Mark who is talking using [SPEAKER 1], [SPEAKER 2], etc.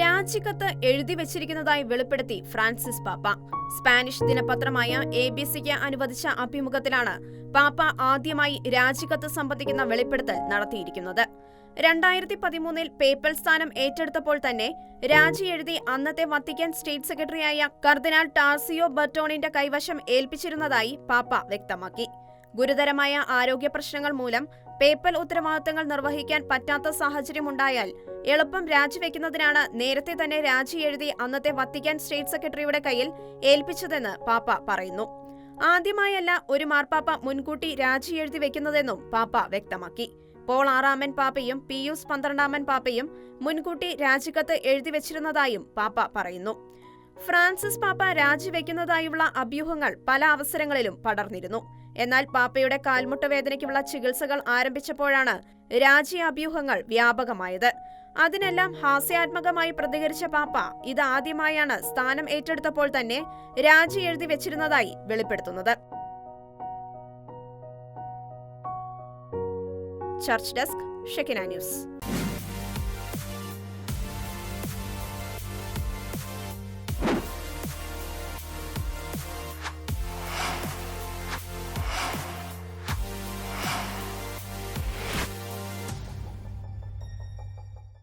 [SPEAKER 1] രാജിക്കത്ത് എഴുതി വെച്ചിരിക്കുന്നതായി വെളിപ്പെടുത്തി ഫ്രാൻസിസ് പാപ്പ. സ്പാനിഷ് ദിനപത്രമായ എ ബി സിക്ക് അനുവദിച്ച അഭിമുഖത്തിലാണ് പാപ്പ ആദ്യമായി രാജിക്കത്ത് സംബന്ധിക്കുന്ന വെളിപ്പെടുത്തൽ നടത്തിയിരിക്കുന്നത്. രണ്ടായിരത്തി പതിമൂന്നിൽ പേപ്പൽ സ്ഥാനം ഏറ്റെടുത്തപ്പോൾ തന്നെ രാജി എഴുതി അന്നത്തെ വത്തിക്കാൻ സ്റ്റേറ്റ് സെക്രട്ടറിയായ കർദിനാൾ ടാർസിയോ ബർട്ടോണിന്റെ കൈവശം ഏൽപ്പിച്ചിരുന്നതായി പാപ്പ വ്യക്തമാക്കി. ഗുരുതരമായ ആരോഗ്യ പ്രശ്നങ്ങൾ മൂലം പേപ്പൽ ഉത്തരവാദിത്തങ്ങൾ നിർവഹിക്കാൻ പറ്റാത്ത സാഹചര്യമുണ്ടായാൽ എളുപ്പം രാജിവെക്കുന്നതിനാണ് നേരത്തെ തന്നെ രാജി എഴുതി അന്നത്തെ വത്തിക്കാൻ സ്റ്റേറ്റ് സെക്രട്ടറിയുടെ കയ്യിൽ ഏൽപ്പിച്ചതെന്ന് പാപ്പ പറയുന്നു. ആദ്യമായല്ല ഒരു മാർപ്പാപ്പ മുൻകൂട്ടി രാജി എഴുതി വെക്കുന്നതെന്നും പാപ്പ വ്യക്തമാക്കി. പോൾ ആറാമൻ പാപ്പയും പിയൂസ് പന്ത്രണ്ടാമൻ പാപ്പയും മുൻകൂട്ടി രാജിക്കത്ത് എഴുതി വെച്ചിരുന്നതായും പാപ്പ പറയുന്നു. ഫ്രാൻസിസ് പാപ്പ രാജിവെക്കുന്നതായുള്ള അഭ്യൂഹങ്ങൾ പല അവസരങ്ങളിലും പടർന്നിരുന്നു. എന്നാൽ പാപ്പയുടെ കാൽമുട്ട വേദനയ്ക്കുള്ള ചികിത്സകൾ ആരംഭിച്ചപ്പോഴാണ് രാജി അഭ്യൂഹങ്ങൾ വ്യാപകമായത്. അതിനെല്ലാം ഹാസ്യാത്മകമായി പ്രതികരിച്ച പാപ്പ ഇതാദ്യമായാണ് സ്ഥാനം ഏറ്റെടുത്തപ്പോൾ തന്നെ രാജി എഴുതി വെച്ചിരുന്നതായി വെളിപ്പെടുത്തുന്നത്. Church desk Shekinah news.